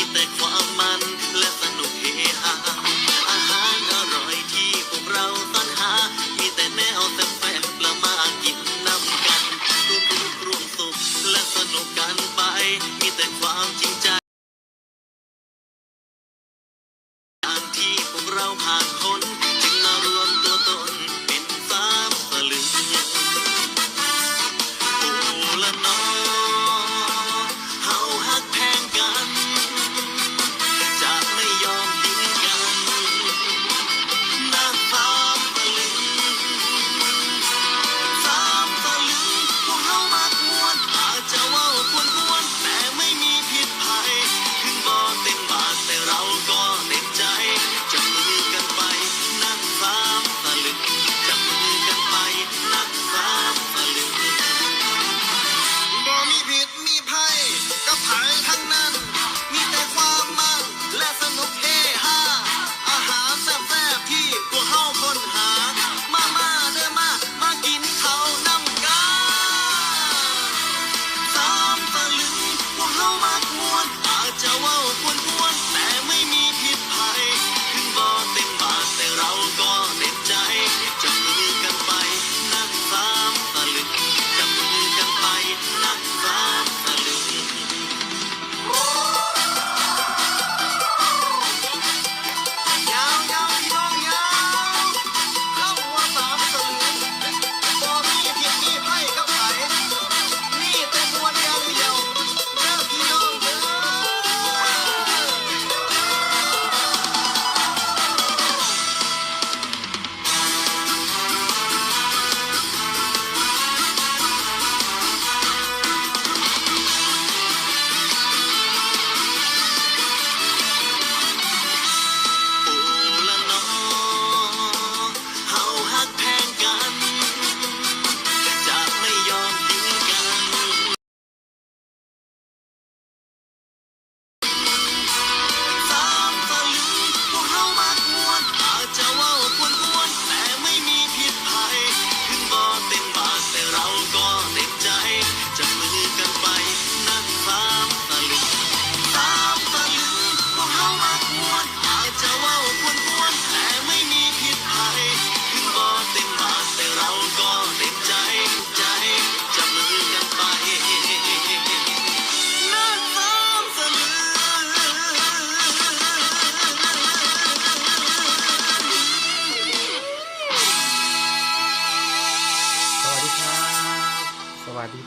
มีแต่ความมันและสนุกเฮฮาอาหารอร่อยที่พวกเราต้อนหา มีแต่แนวแซ่บๆละมากินนำกันรวมทุกข์รวมสุขและสนุกกันไป มีแต่ความจริงใจการที่พวกเราผ่านพ้น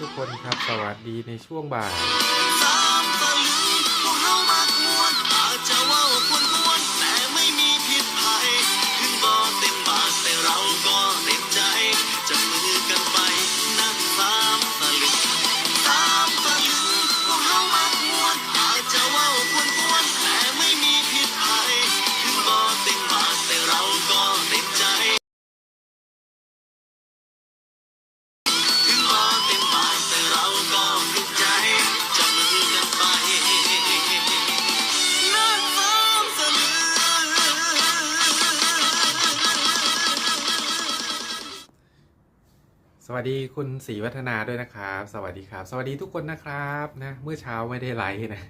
ทุกคนครับ สวัสดีในช่วงบ่าย วัสดีคุณศรีวัฒนาด้วยนะครับ สวัสดีครับ สวัสดีทุกคนนะครับนะเมื่อเช้าไม่ได้ไลฟ์นะ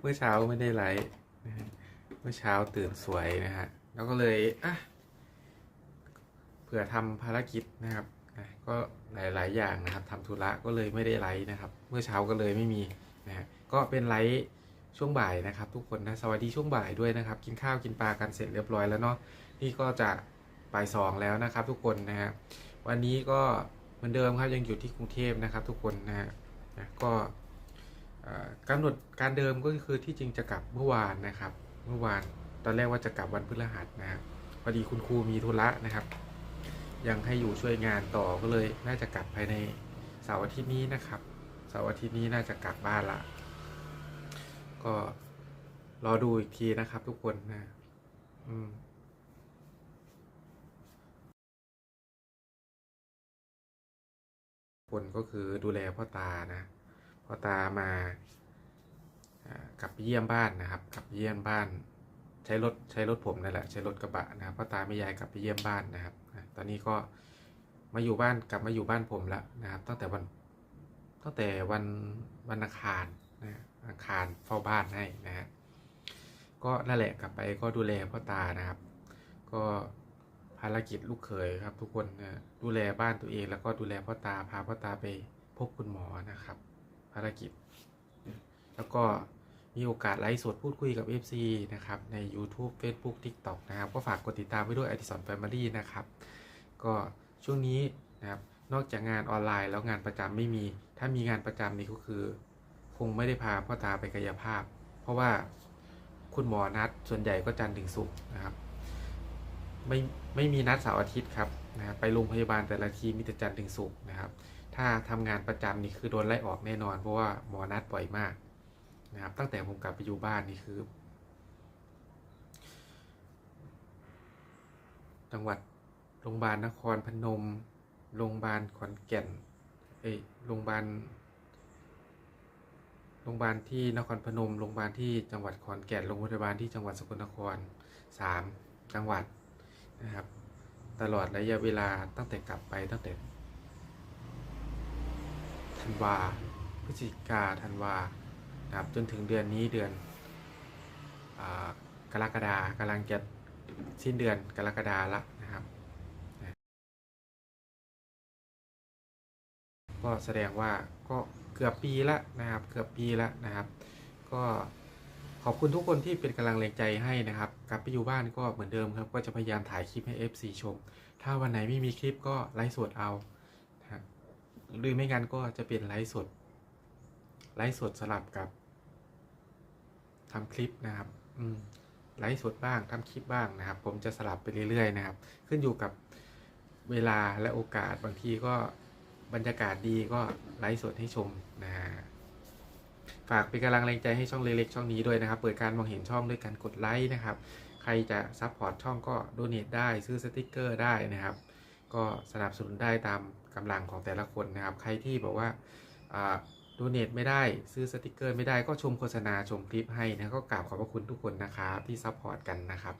เมื่อเช้าไม่ได้ไลฟ์เมื่อเช้าตื่นสวยนะฮะแล้วก็เลยอะเผื่อทำภารกิจนะครับนะก็หลาย ๆ อย่างนะครับทำธุระก็เลยไม่ได้ไลฟ์นะครับ เมื่อเช้าก็เลยไม่มีนะฮะก็เป็นไลฟ์ช่วงบ่ายนะครับ ทุกคนนะสวัสดีช่วงบ่ายด้วยนะครับ กินข้าวกินปลากันเสร็จเรียบร้อยแล้วเนาะนี่ก็จะบ่ายสองแล้วนะครับ ทุกคนนะฮะ วันนี้ก็เหมือนเดิมครับยังอยู่ที่กรุงเทพนะครับทุกคนนะฮะนะก็กำหนดการเดิมก็คือที่จริงจะกลับเมื่อวานนะครับ เมื่อวานตอนแรกว่าจะกลับวันพฤหัสนะครับพอดีคุณครูมีธุระนะครับ ยังให้อยู่ช่วยงานต่อก็เลยน่าจะกลับภายในเสาร์อาทิตย์นี้นะครับเสาร์อาทิตย์นี้น่าจะกลับบ้านละก็รอดูอีกทีนะครับทุกคนนะ อืม คนก็คือดูแลพ่อตานะพ่อตามา กลับเยี่ยมบ้านนะครับ กลับเยี่ยมบ้าน ใช้รถใช้รถผมนั่นแหละใช้รถกระบะนะครับพ่อตาไม่ยายกลับไปเยี่ยมบ้านนะครับ ตอนนี้ก็มาอยู่บ้านกลับมาอยู่บ้านผมแล้วนะครับ ตั้งแต่วันตั้งแต่วันวันอังคารนะอังคารเฝ้าบ้านให้นะฮะก็นั่นแหละกลับไปก็ดูแลพ่อตานะครับ ก็ ภารกิจลูกเขยครับ ทุกคนนะดูแลบ้านตัวเอง แล้วก็ดูแลพ่อตาพาพ่อตาไปพบคุณหมอนะครับ ภารกิจ แล้วก็มีโอกาสไลฟ์สดพูดคุยกับ FC นะครับ ใน YouTube Facebook TikTok นะครับ ก็ฝากกดติดตามไว้ด้วย Addison Family นะครับ ก็ช่วงนี้นะครับ นอกจากงานออนไลน์แล้วงานประจำไม่มี ถ้ามีงานประจำนี่ก็คือ คงไม่ได้พาพ่อตาไปกายภาพ เพราะว่าคุณหมอนัดส่วนใหญ่ก็จันทร์ถึงศุกร์นะครับ ไม่ไม่มีนัดเสาร์อาทิตย์ครับนะบไปโรงพยาบาลแต่ละทีมีแต่จันทร์ถึงศุกร์นะครับ ถ้าทำงานประจำนี่คือโดนไล่ออกแน่นอน เพราะว่าหมอนัดบ่อยมากนะครับ ตั้งแต่ผมกลับไปอยู่บ้านนี่คือ จังหวัดโรงพยาบาลนครพนม โรงพยาบาลขอนแก่น เอ้ยโรงพยาบาลโรงพยาบาลที่นครพนม โรงพยาบาลที่จังหวัดขอนแก่น โรงพยาบาลที่จังหวัดสกลนครสามจังหวัด นะครับ ตลอดระยะเวลาตั้งแต่กลับไปตั้งแต่ธันวาพฤศจิกาธันวานะครับจนถึงเดือนนี้เดือนอกรกฎากำลังจะสิ้นเดือนกรกฎาละนะครับก็แสดงว่าก็เกือบปีละนะครับ เกือบปีละนะครับ ก็ ขอบคุณทุกคนที่เป็นกำลังแรงใจให้นะครับ กลับไปอยู่บ้านก็เหมือนเดิมครับ ก็จะพยายามถ่ายคลิปให้ FC ชม ถ้าวันไหนไม่มีคลิปก็ไลฟ์สดเอานะหรือไม่งั้นก็จะเป็นไลฟ์สด ไลฟ์สดสลับกับทำคลิปนะครับ อืมไลฟ์สดบ้างทำคลิปบ้างนะครับ ผมจะสลับไปเรื่อยๆนะครับ ขึ้นอยู่กับเวลาและโอกาสบางทีก็บรรยากาศดีก็ไลฟ์สดให้ชมนะฮะ ฝากเป็นกำลังแรงใจให้ช่องเล็กๆช่องนี้ด้วยนะครับ เปิดการมองเห็นช่องด้วยการกดไลค์นะครับ ใครจะซัพพอร์ตช่องก็ดเน a ได้ซื้อสติกเกอร์ได้นะครับ ก็สนับสนุนได้ตามกำลังของแต่ละคนนะครับ ใครที่บอกว่าดเน a ไม่ได้ซื้อสติกเกอร์ไม่ได้ก็ชมโฆษณาชมคลิปให้นะก็กราบขอบพระคุณทุกคนนะครับที่ซัพพอร์ตกันนะครับ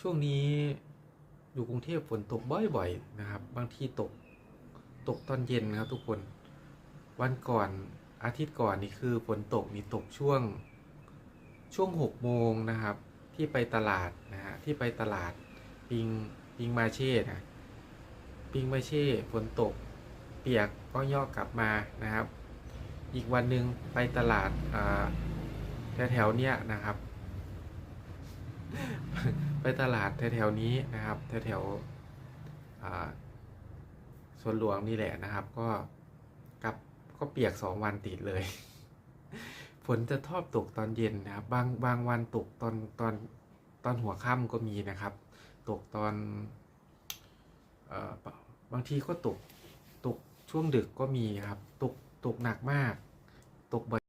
ช่วงนี้อยู่กรุงเทพฝนตกบ่อยๆนะครับ บางทีตกตกตอนเย็นนะครับทุกคน วันก่อนอาทิตย์ก่อนนี่คือฝนตกนี่ตกช่วงช่วงหกโมงนะครับ ที่ไปตลาดนะฮะที่ไปตลาดปิงปิงมาเช่นะปิงมาเช่ฝนตก เปียกก็ย่อกลับมานะครับ อีกวันหนึ่งไปตลาดแถวแถวๆเนี้ยนะครับ ไปตลาดแถวๆนี้นะครับแถวๆอ่าสวนหลวงนี่แหละนะครับก็ ก็เปียกสองวันติดเลย ฝนจะทอบตกตอนเย็นนะครับ บางบางวันตกตอนตอนตอนหัวค่ำก็มีนะครับ ตกตอนเอ่อบางทีก็ตกตกช่วงดึกก็มีครับ ตกตกหนักมาก ตกบ่อย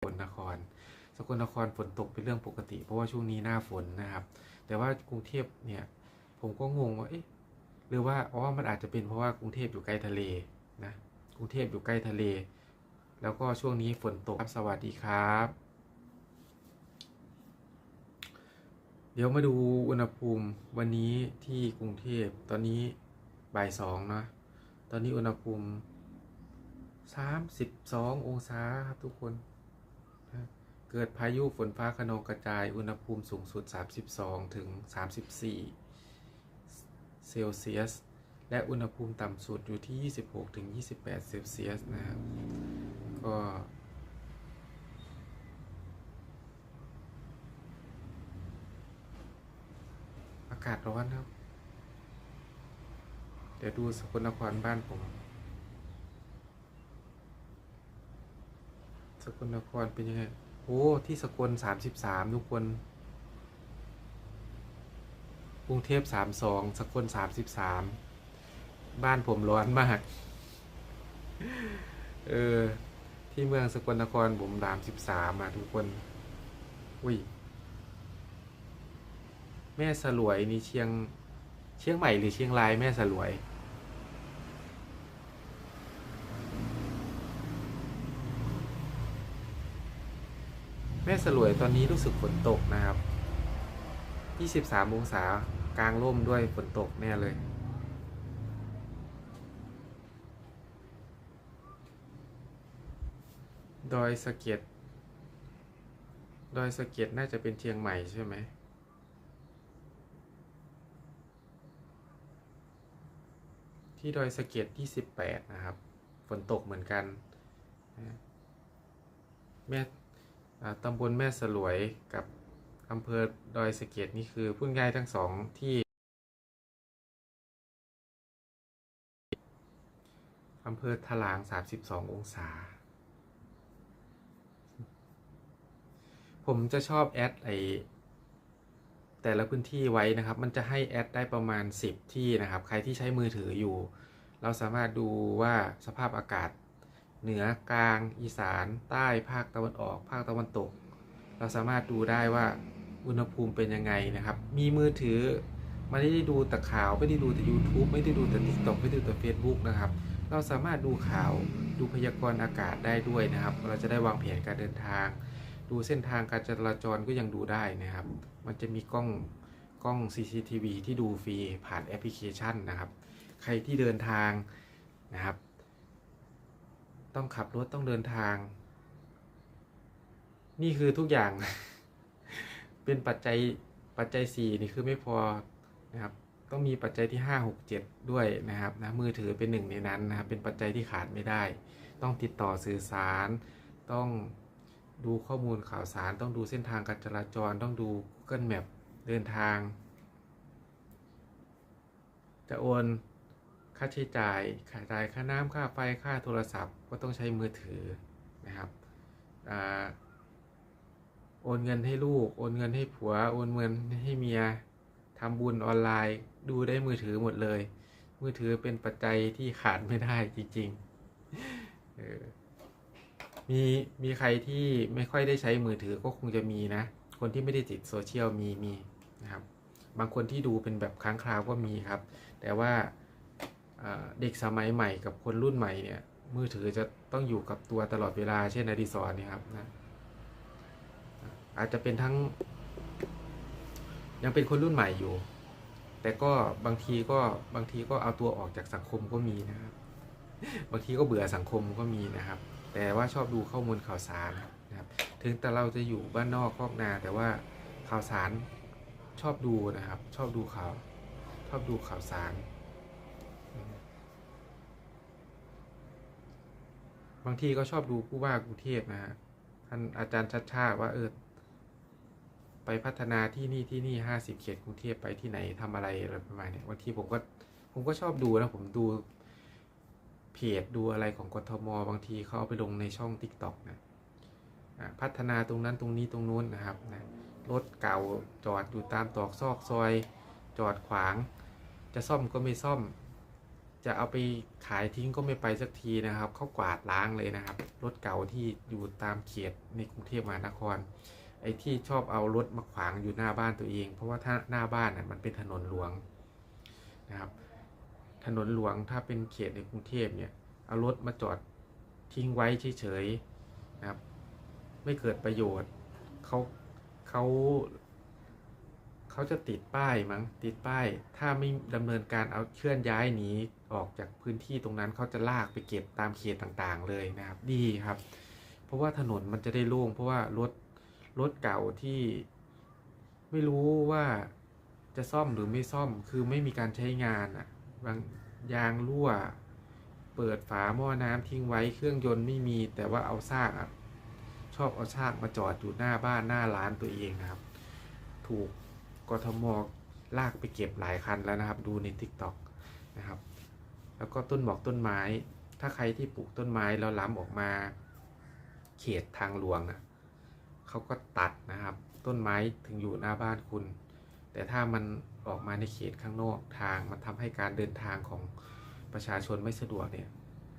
สกลนคร สกลนครฝนตกเป็นเรื่องปกติ เพราะว่าช่วงนี้หน้าฝนนะครับ แต่ว่ากรุงเทพเนี่ย ผมก็งงว่าเอ๊ะ หรือว่าอ๋อมันอาจจะเป็นเพราะว่ากรุงเทพอยู่ใกล้ทะเลนะกรุงเทพอยู่ใกล้ทะเล แล้วก็ช่วงนี้ฝนตกครับสวัสดีครับ เดี๋ยวมาดูอุณหภูมิวันนี้ที่กรุงเทพตอนนี้บ่ายสองนะตอนนี้อุณหภูมิสามสิบสององศาครับทุกคนนะเกิดพายุฝนฟ้าขนองกระจายอุณหภูมิสูงสุด 32 ถึง 34 เซลเซียส และอุณหภูมิต่ำสุดอยู่ที่ 26-28 เซลเซียสนะครับ ก็อากาศร้อนครับ เดี๋ยวดูสกลนครบ้านผม สกลนครเป็นยังไง โอ้ ที่สกลสามสิบสามทุกคน กรุงเทพสามสองสกลสามสิบสามบ้านผมร้อนมาก เออ ที่เมืองสกลนครผมสามสิบสามอะทุกคน อุ้ย แม่สลวยนี่เชียง เชียงใหม่หรือเชียงรายแม่สลวยแม่สลวยตอนนี้รู้สึกฝนตกนะครับ 23 องศา กลางร่มด้วยฝนตกแน่เลยดอยสะเก็ดดอยสะเก็ดน่าจะเป็นเชียงใหม่ใช่ไหม ที่ดอยสะเก็ดที่สิบแปดนะครับ ฝนตกเหมือนกัน แม่ตำบลแม่สลวยกับ อำเภอดอยสะเก็ดนี่คือพูดง่ายทั้งสองที่อำเภอถลาง 32 องศา ผมจะชอบแอดไอแต่ละพื้นที่ไว้นะครับ มันจะให้แอดได้ประมาณ 10 ที่นะครับ ใครที่ใช้มือถืออยู่ เราสามารถดูว่าสภาพอากาศ เหนือกลาง อีสาน ใต้ภาคตะวันออก ภาคตะวันตก เราสามารถดูได้ว่า อุณหภูมิเป็นยังไงนะครับ มีมือถือไม่ได้ดูแต่ข่าวไม่ได้ดูแต่ YouTube ไม่ได้ดูแต่ TikTok ไม่ได้ดูแต่ Facebook นะครับ เราสามารถดูข่าวดูพยากรณ์อากาศได้ด้วยนะครับ เราจะได้วางแผนการเดินทาง ดูเส้นทางการจราจรก็ยังดูได้นะครับ มันจะมีกล้องกล้อง CCTV ที่ดูฟรีผ่านแอปพลิเคชันนะครับ ใครที่เดินทางนะครับ ต้องขับรถต้องเดินทาง นี่คือทุกอย่าง เป็นปัจจัยปัจจัย 4 นี่คือไม่พอนะครับต้องมีปัจจัยที่ 5 6 7 ด้วยนะครับนะมือถือเป็นหนึ่งในนั้นนะครับเป็นปัจจัยที่ขาดไม่ได้ ต้องติดต่อสื่อสาร ต้องดูข้อมูลข่าวสาร ต้องดูเส้นทางการจราจร ต้องดู Google Map เดินทาง จะโอนค่าใช้จ่ายค่าจ่ายค่าน้ำค่าไฟค่าโทรศัพท์ ก็ต้องใช้มือถือนะครับอ่า โอนเงินให้ลูก โอนเงินให้ผัว โอนเงินให้เมียทำบุญออนไลน์ ดูได้มือถือหมดเลย มือถือเป็นปัจจัยที่ขาดไม่ได้จริงๆมีมีใครที่ไม่ค่อยได้ใช้มือถือก็คงจะมีนะ คนที่ไม่ได้ติดโซเชียลมีมีนะครับ บางคนที่ดูเป็นแบบค้างคราวก็มีครับ แต่ว่าเด็กสมัยใหม่กับคนรุ่นใหม่เนี่ย มือถือจะต้องอยู่กับตัวตลอดเวลา เช่นอดิศรเนี่ยครับนะ อาจจะเป็นทั้ง ยังเป็นคนรุ่นใหม่อยู่ แต่ก็บางทีก็บางทีก็เอาตัวออกจากสังคมก็มีนะครับ บางทีก็เบื่อสังคมก็มีนะครับ แต่ว่าชอบดูข้อมูลข่าวสารนะครับ ถึงแต่เราจะอยู่บ้านนอกคอกนา แต่ว่าข่าวสารชอบดูนะครับ ชอบดูข่าว ชอบดูข่าวสารบางทีก็ชอบดูผู้ว่ากรุงเทพนะฮะท่านอาจารย์ชัดชาติว่าเออ ไปพัฒนาที่นี่ที่นี่ห้าสิบเขตกรุงเทพไปที่ไหนทำอะไรอะไรประมาณเนี้ยบางทีผมก็ผมก็ชอบดูนะผมดูเพจดูอะไรของกทมบางทีเขาเอาไปลงในช่อง t ิ k t o k นะพัฒนาตรงนั้นตรงนี้ตรงนู้นนะครับนะรถเก่าจอดอยู่ตามตอกซอกซอย จอดขวาง จะซ่อมก็ไม่ซ่อม จะเอาไปขายทิ้งก็ไม่ไปสักทีนะครับเขากวาดล้างเลยนะครับ รถเก่าที่อยู่ตามเขตในกรุงเทพมหานคร ไอ้ที่ชอบเอารถมาขวางอยู่หน้าบ้านตัวเอง เพราะว่าถ้าหน้าบ้านน่ะมันเป็นถนนหลวงนะครับ ถนนหลวงถ้าเป็นเขตในกรุงเทพเนี่ยเอารถมาจอดทิ้งไว้เฉยๆนะครับ ไม่เกิดประโยชน์เขาเขาเขาจะติดป้ายมั้งติดป้าย ถ้าไม่ดำเนินการเอาเคลื่อนย้ายหนีออกจากพื้นที่ตรงนั้นเขาจะลากไปเก็บตามเขตต่างๆเลยนะครับ ดีครับ เพราะว่าถนนมันจะได้โล่งเพราะว่ารถ รถเก่าที่ไม่รู้ว่าจะซ่อมหรือไม่ซ่อมคือไม่มีการใช้งานอะบางยางรั่ว เปิดฝาหม้อน้ำทิ้งไว้เครื่องยนต์ไม่มี แต่ว่าเอาซากอะชอบเอาซากมาจอดอยู่หน้าบ้านหน้าร้านตัวเองนะครับ ถูกกทมลากไปเก็บหลายคันแล้วนะครับ ดูใน t ิ k t o k นะครับ แล้วก็ต้นหมอกต้นไม้ ถ้าใครที่ปลูกต้นไม้แล้วล้ำออกมา เขตทางหลวงอะ เขาก็ตัดนะครับ ต้นไม้ถึงอยู่หน้าบ้านคุณ แต่ถ้ามันออกมาในเขตข้างนอกทางมันทำให้การเดินทางของประชาชนไม่สะดวกเนี่ย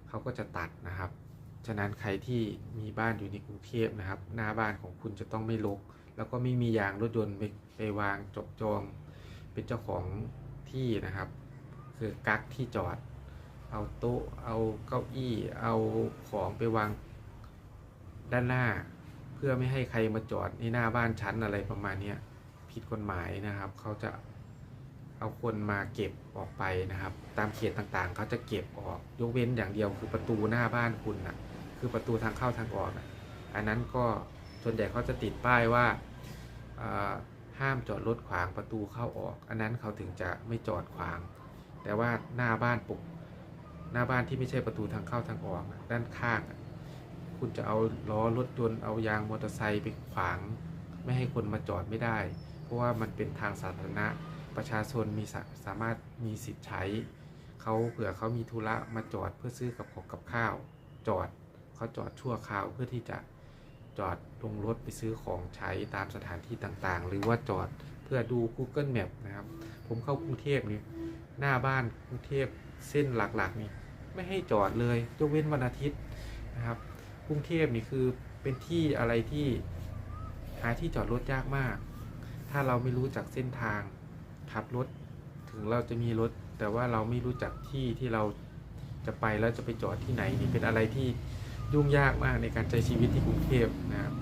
เขาก็จะตัดนะครับ ฉะนั้นใครที่มีบ้านอยู่ในกรุงเทพนะครับ หน้าบ้านของคุณจะต้องไม่รกแล้วก็ไม่มียางรถยนต์ไปไปวางจบจอง เป็นเจ้าของที่นะครับ คือกักที่จอด เอาโต๊ะ เอาเก้าอี้ เอาของไปวางด้านหน้า เพื่อไม่ให้ใครมาจอดในหน้าบ้านชั้นอะไรประมาณนี้ผิดกฎหมายนะครับ เขาจะเอาคนมาเก็บออกไปนะครับ ตามเขตต่างๆ เขาจะเก็บออกยกเว้นอย่างเดียวคือประตูหน้าบ้านคุณนะคือประตูทางเข้าทางออกนะอันนั้นก็ส่วนใหญ่เขาจะติดป้ายว่าห้ามจอดรถขวางประตูเข้าออก อันนั้นเขาถึงจะไม่จอดขวาง แต่ว่าหน้าบ้านปุกหน้าบ้านที่ไม่ใช่ประตูทางเข้าทางออกด้านข้าง คุณจะเอาล้อรถยนต์เอายางมอเตอร์ไซค์ไปขวาง ไม่ให้คนมาจอดไม่ได้ เพราะว่ามันเป็นทางสาธารณะประชาชนมีสาสามารถมีสิทธิ์ใช้เขาเผื่อเขามีธุระมาจอดเพื่อซื้อกับของกับข้าว จอดเขาจอดชั่วคราวเพื่อที่จะจอดลงรถไปซื้อของใช้ตามสถานที่ต่างๆ หรือว่าจอดเพื่อดู Google Map นะครับ ผมเข้ากรุงเทพนี่หน้าบ้านกรุงเทพเส้นหลักๆนี่ไม่ให้จอดเลยยกเว้นวันอาทิตย์นะครับ กรุงเทพนี่คือเป็นที่อะไรที่หาที่จอดรถยากมาก ถ้าเราไม่รู้จักเส้นทางขับรถถึงเราจะมีรถ แต่ว่าเราไม่รู้จักที่ที่เราจะไปแล้วจะไปจอดที่ไหนนี่เป็นอะไรที่ยุ่งยากมากในการใช้ชีวิตที่กรุงเทพนะครับ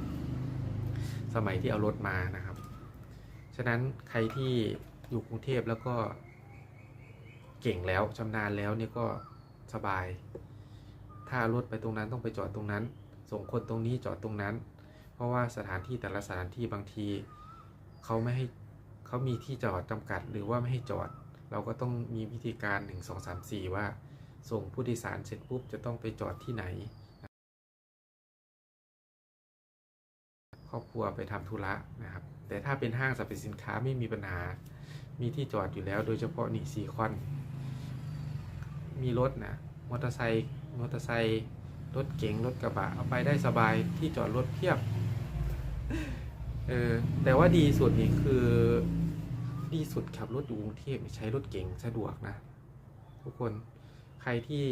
สมัยที่เอารถมานะครับ ฉะนั้นใครที่อยู่กรุงเทพแล้วก็เก่งแล้วชำนาญแล้วนี่ก็สบาย ถ้ารถไปตรงนั้นต้องไปจอดตรงนั้น ส่งคนตรงนี้จอดตรงนั้น เพราะว่าสถานที่แต่ละสถานที่บางทีเขาไม่ให้เขามีที่จอดจำกัด หรือว่าไม่ให้จอด เราก็ต้องมีวิธีการ 1 2 3 4 ว่า ส่งผู้โดยสารเสร็จปุ๊บจะต้องไปจอดที่ไหน ครอบครัวไปทำธุระนะครับ แต่ถ้าเป็นห้างสรรพสินค้าไม่มีปัญหา มีที่จอดอยู่แล้ว โดยเฉพาะนี่ซีคอนมีรถนะมอเตอร์ไซค์ มอเตอร์ไซค์รถเก๋งรถกระบะเอาไปได้สบายที่จอดรถเพียบเออแต่ว่าดีสุดนี่คือดีสุดขับรถอยู่กรุงเทพใช้รถเก๋งสะดวกนะ ทุกคนใครที่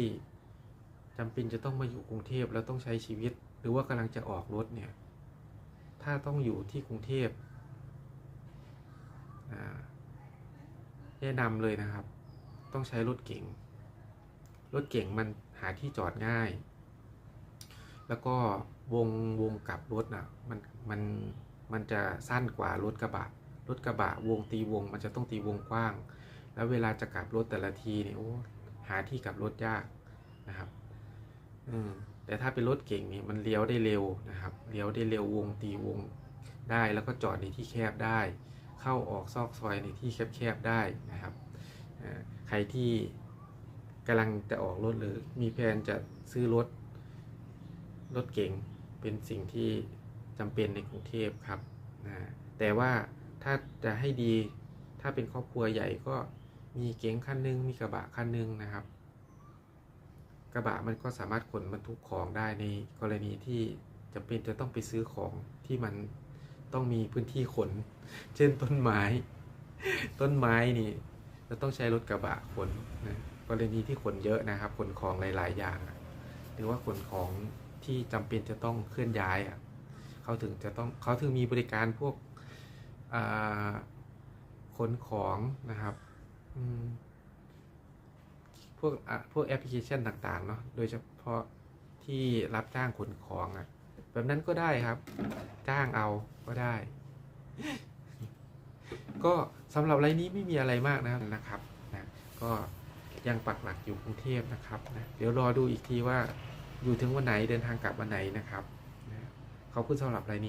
จำเป็นจะต้องมาอยู่กรุงเทพแล้วต้องใช้ชีวิต หรือว่ากำลังจะออกรถเนี่ย ถ้าต้องอยู่ที่กรุงเทพแนะนำเลยนะครับ ต้องใช้รถเก๋งรถเก๋งมัน หาที่จอดง่าย แล้วก็วงวงกลับรถนะ่ะมันมันมันจะสั้นกว่ารถกระบะ รถกระบะวงตีวงมันจะต้องตีวงกว้าง แล้วเวลาจะกลับรถแต่ละทีเนี่ยโอ้หาที่กลับรถยากนะครับ อืมแต่ถ้าเป็นรถเก่งนี่มันเลี้ยวได้เร็วนะครับ เลี้ยวได้เร็ววงตีวงได้แล้วก็จอดในที่แคบได้ เข้าออกซอกซอยในที่แคบๆได้นะครับเออใครที่ กำลังจะออกรถหรือมีแผนจะซื้อรถ รถเก๋งเป็นสิ่งที่จำเป็นในกรุงเทพครับนะแต่ว่าถ้าจะให้ดีถ้าเป็นครอบครัวใหญ่ก็มีเก๋งคันหนึงมีกระบะคันหนึงนะครับ กระบะมันก็สามารถขนบรรทุกของได้ในกรณีที่จำเป็นจะต้องไปซื้อของที่มันต้องมีพื้นที่ขน เช่นต้นไม้ ต้นไม้นี่จะต้องใช้รถกระบะขนนะ กรณีที่ขนเยอะนะครับขนของหลาย ๆ อย่าง หรือว่าขนของที่จำเป็นจะต้องเคลื่อนย้ายอะเขาถึงจะต้องเขาถึงมีบริการพวกขนของนะครับพวกพวกแอปพลิเคชันต่าง ๆ เนาะโดยเฉพาะที่รับจ้างขนของอะ่ะแบบนั้นก็ได้ครับ จ้างเอาก็ได้ ก็สำหรับไรนี้ไม่มีอะไรมากนะครับนะครับนะก็ ยังปักหลักอยู่กรุงเทพนะครับนะเดี๋ยวรอดูอีกทีว่าอยู่ถึงวันไหนเดินทางกลับวันไหนนะครับนะขอบคุณสำหรับรายนี้